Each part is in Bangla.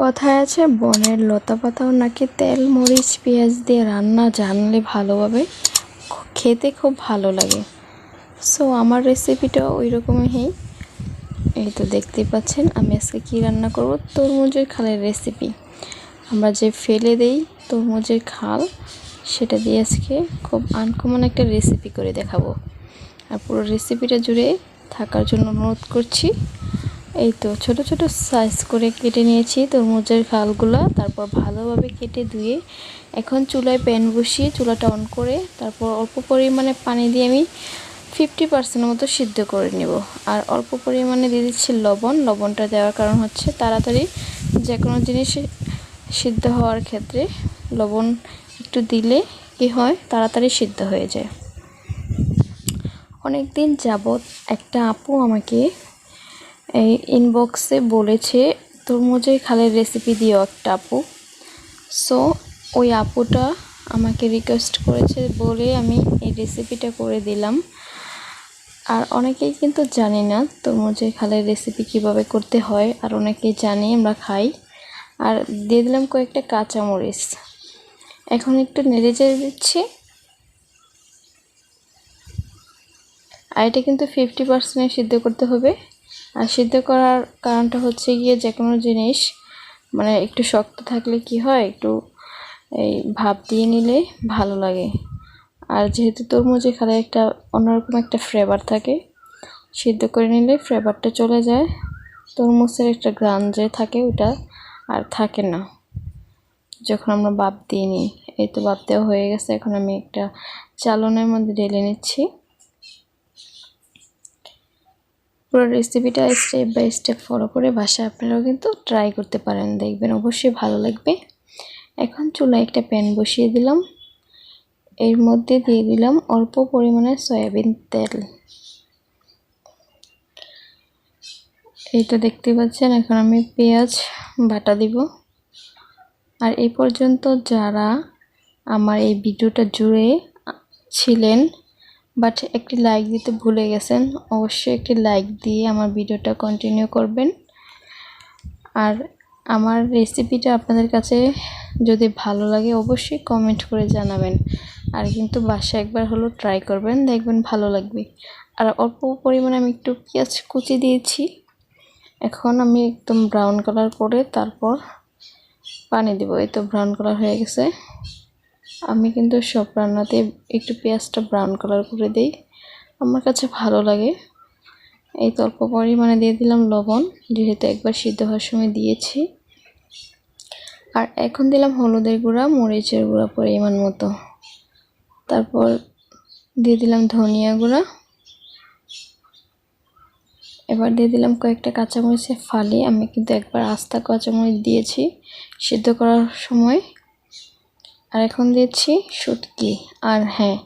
কথায় আছে, বনের লতা পাতাও নাকি তেল, মরিচ, পেঁয়াজ দিয়ে রান্না জানলে ভালোভাবে খেতে খুব ভালো লাগে। সো আমার রেসিপিটা ওই রকমই এই তো দেখতেই পাচ্ছেন, আমি আজকে কী রান্না করব? তরমুজের খালের রেসিপি আমরা যে ফেলে দেই তরমুজের খাল, সেটা দিয়ে আজকে খুব আনকমন একটা রেসিপি করে দেখাবো। আর পুরো রেসিপিটা জুড়ে থাকার জন্য অনুরোধ করছি এই তো ছোট ছোট সাইজ করে কেটে নিয়েছি তরমুজের খালগুলো। তারপর ভালোভাবে কেটে ধুয়ে এখন চুলায় প্যান বসিয়ে চুলাটা অন করে তারপর অল্প পরিমাণে পানি দিয়ে আমি ফিফটি পার্সেন্টের মতো সিদ্ধ করে নেব। আর অল্প পরিমাণে দিয়ে দিচ্ছি লবণ। লবণটা দেওয়ার কারণ হচ্ছে তাড়াতাড়ি যে কোনো জিনিস সিদ্ধ হওয়ার ক্ষেত্রে লবণ একটু দিলে কি হয়? তাড়াতাড়ি সিদ্ধ হয়ে যায়। অনেক দিন যাবৎ একটা আপু আমাকে এই ইনবক্সে বলেছে তরমুজের খালের রেসিপি দিও একটা আপু। সো ওই আপুটা আমাকে রিকোয়েস্ট করেছে বলে আমি এই রেসিপিটা করে দিলাম। আর অনেকেই কিন্তু জানি না তরমুজের খালের রেসিপি কীভাবে করতে হয়, আর অনেকেই জানি আমরা খাই। আর দিয়ে দিলাম কয়েকটা কাঁচামরিচ। এখন একটু নেড়ে চেড়ে দিচ্ছি। আর এটা কিন্তু ফিফটি পার্সেন্টে সিদ্ধ করতে হবে। আর সিদ্ধ করার কারণটা হচ্ছে গিয়ে যে কোনো জিনিস মানে একটু শক্ত থাকলে কি হয়, একটু এই ভাপ দিয়ে নিলে ভালো লাগে। আর যেহেতু তরমুজে খালে একটা অন্যরকম একটা ফ্লেভার থাকে, সিদ্ধ করে নিলে ফ্লেভারটা চলে যায়। তরমুজের একটা গ্রান যে থাকে ওটা আর থাকে না। যখন আমরা বাপ দিয়ে নিই, এই তো বাপ দেওয়া হয়ে গেছে, এখন আমি একটা চালনের মধ্যে ঢেলে নিচ্ছি। পুরো রেসিপিটা স্টেপ বাই স্টেপ ফলো করে বাসায় আপনারাও কিন্তু ট্রাই করতে পারেন। দেখবেন অবশ্যই ভালো লাগবে। এখন চুলায় একটা প্যান বসিয়ে দিলাম। এর মধ্যে দিয়ে দিলাম অল্প পরিমাণে সয়াবিন তেল। এইটা দেখতে পাচ্ছেন, এখন আমি পেঁয়াজ, বাটা দিব। আর এই পর্যন্ত যারা আমার এই ভিডিওটা জুড়ে ছিলেন বাট একটি লাইক দিতে ভুলে গেছেন, অবশ্যই একটি লাইক দিয়ে আমার ভিডিওটা কন্টিনিউ করবেন। আর আমার রেসিপিটা আপনাদের কাছে যদি ভালো লাগে, অবশ্যই কমেন্ট করে জানাবেন। আর কিন্তু বাসায় একবার হলো ট্রাই করবেন, দেখবেন ভালো লাগবে। আর অল্প পরিমাণে আমি একটু পেঁয়াজ কুচি দিয়েছি। এখন আমি একদম ব্রাউন কালার করে তারপর পানি দেবো, এই তো ব্রাউন কালার হয়ে গেছে। আমি কিন্তু সব রান্নাতে একটু পেঁয়াজটা ব্রাউন কালার করে দিই। আমার কাছে ভালো লাগে। এই অল্প পরিমাণে দিয়ে দিলাম লবণ, যেহেতু একবার সিদ্ধ হওয়ার সময় দিয়েছি। আর এখন দিলাম হলুদের গুঁড়া, মরিচের গুঁড়া পরিমাণ মতো। তারপর দিয়ে দিলাম ধনিয়া গুঁড়া। এবার দিয়ে দিলাম কয়েকটা কাঁচামরিচের ফালি। আমি কিন্তু একবার আস্তা কাঁচামরিচ দিয়েছি সিদ্ধ করার সময়। আর এখন দিচ্ছি শুটকি। আর হ্যাঁ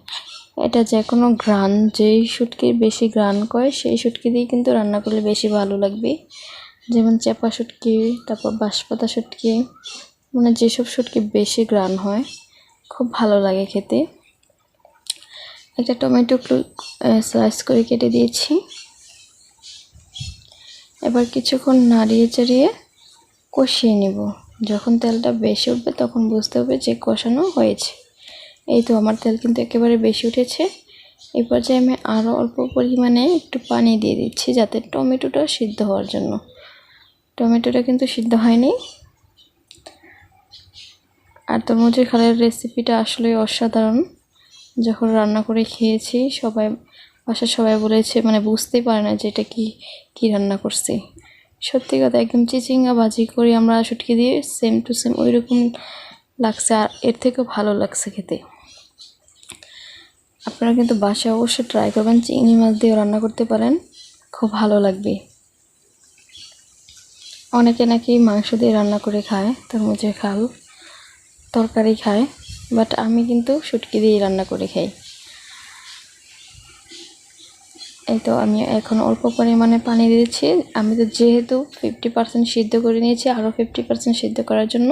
এটা যে কোনো গ্রান যেই শুটকির বেশি গ্রান করে, সেই শুটকি দিয়ে কিন্তু রান্না করলে বেশি ভালো লাগবে। যেমন চেপা শুটকি, তারপর বাঁশপাতা শুটকি মানে যেসব শুটকি বেশি গ্রান হয়, খুব ভালো লাগে খেতে। একটা টমেটো স্লাইস করে কেটে দিয়েছি। এবার কিছুক্ষণ নাড়িয়ে চাড়িয়ে কষিয়ে নেব। যখন তেলটা বেশি উঠবে তখন বুঝতে হবে যে কষানো হয়েছে। এই তো আমার তেল কিন্তু একেবারে বেশি উঠেছে। এই পর্যায়ে আমি আরও অল্প পরিমাণে একটু পানি দিয়ে দিচ্ছি যাতে টমেটোটা সিদ্ধ হওয়ার জন্য। টমেটোটা কিন্তু সিদ্ধ হয়নি। আর তরমুজের খালের রেসিপিটা আসলে অসাধারণ। যখন রান্না করে খেয়েছি, সবাই, বাসার সবাই বলেছে মানে বুঝতেই পারে না যে এটা কি, কী রান্না করছি। সত্যি কথা, একদম চিচিঙ্গা ভাজি করে আমরা শুটকি দিয়ে সেম টু সেম ওই রকম লাগছে আর এর থেকেও ভালো লাগছে খেতে। আপনারা কিন্তু বাসায় অবশ্যই ট্রাই করবেন, চিংড়ি মাছ দিয়ে রান্না করতে পারেন, খুব ভালো লাগবে। অনেকে নাকি মাংস দিয়ে রান্না করে খায়, তরমুজের খাল, তরকারি খায় বাট আমি কিন্তু শুটকি দিয়েই রান্না করে খাই। এই তো আমি এখন অল্প পরিমাণে পানি দিয়েছি আমি তো যেহেতু ফিফটি পার্সেন্ট সিদ্ধ করে নিয়েছি আরও ফিফটি পার্সেন্ট সিদ্ধ করার জন্য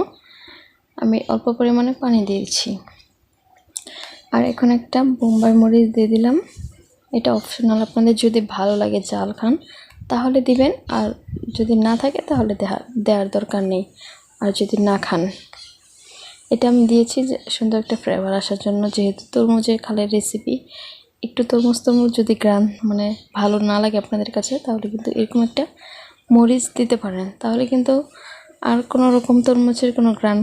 আমি অল্প পরিমাণে পানি দিয়েছি আর এখন একটা বোম্বাই মরিচ দিয়ে দিলাম। এটা অপশনাল আপনাদের যদি ভালো লাগে জাল খান, তাহলে দিবেন। আর যদি না থাকে, তাহলে দেওয়া দেওয়ার দরকার নেই। আর যদি না খান, এটা আমি দিয়েছি সুন্দর একটা ফ্লেভার আসার জন্য, যেহেতু তরমুজের খালের রেসিপি একটু তরমুজ তরমুজ যদি গ্রান মানে ভালো না লাগে আপনাদের কাছে, তাহলে কিন্তু এরকম একটা মরিচ দিতে পারেন। তাহলে কিন্তু আর কোনো রকম তরমুজের কোনো গ্রান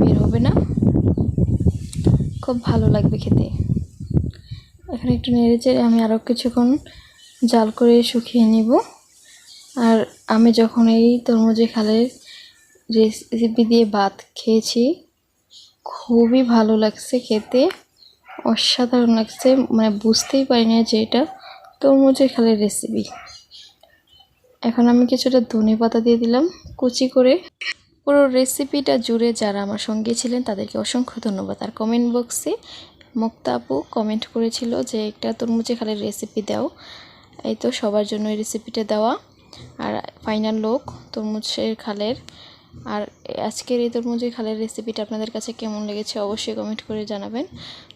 বের হবে না। খুব ভালো লাগবে খেতে। এখানে একটু নেড়ে চেড়ে আমি আরও কিছুক্ষণ জাল করে শুকিয়ে নিব। আর আমি যখন এই তরমুজে খালের রেসিপি দিয়ে ভাত খেয়েছি, খুবই ভালো লাগছে খেতে। অসাধারণ লাগছে মানে বুঝতেই পারি না যে এটা। তরমুজের খালের রেসিপি এখন আমি কিছুটা ধনে পাতা দিয়ে দিলাম, কুচি করে। পুরো রেসিপিটা জুড়ে যারা আমার সঙ্গে ছিলেন, তাদেরকে অসংখ্য ধন্যবাদ। আর কমেন্ট বক্সে মুক্তা আপু কমেন্ট করেছিল যে, একটা তরমুজে খালের রেসিপি দাও। এই তো সবার জন্য এই রেসিপিটা দেওয়া। আর ফাইনাল লোক তরমুজের খালের। আর আজকের এই তরমুজি খালের রেসিপিটা আপনাদের কাছে কেমন লেগেছে অবশ্যই কমেন্ট করে জানাবেন।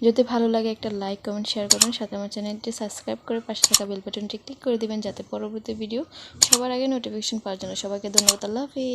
যদি ভালো লাগে একটা লাইক কমেন্ট শেয়ার করবেন। সাথে আমার চ্যানেলটি সাবস্ক্রাইব করে পাশে থাকা বেল বাটনটি ক্লিক করে দিবেন যাতে পরবর্তী ভিডিও সবার আগে নোটিফিকেশন পাওয়ার জন্য। সবাইকে ধন্যবাদ। আল্লাহ হাফিজ।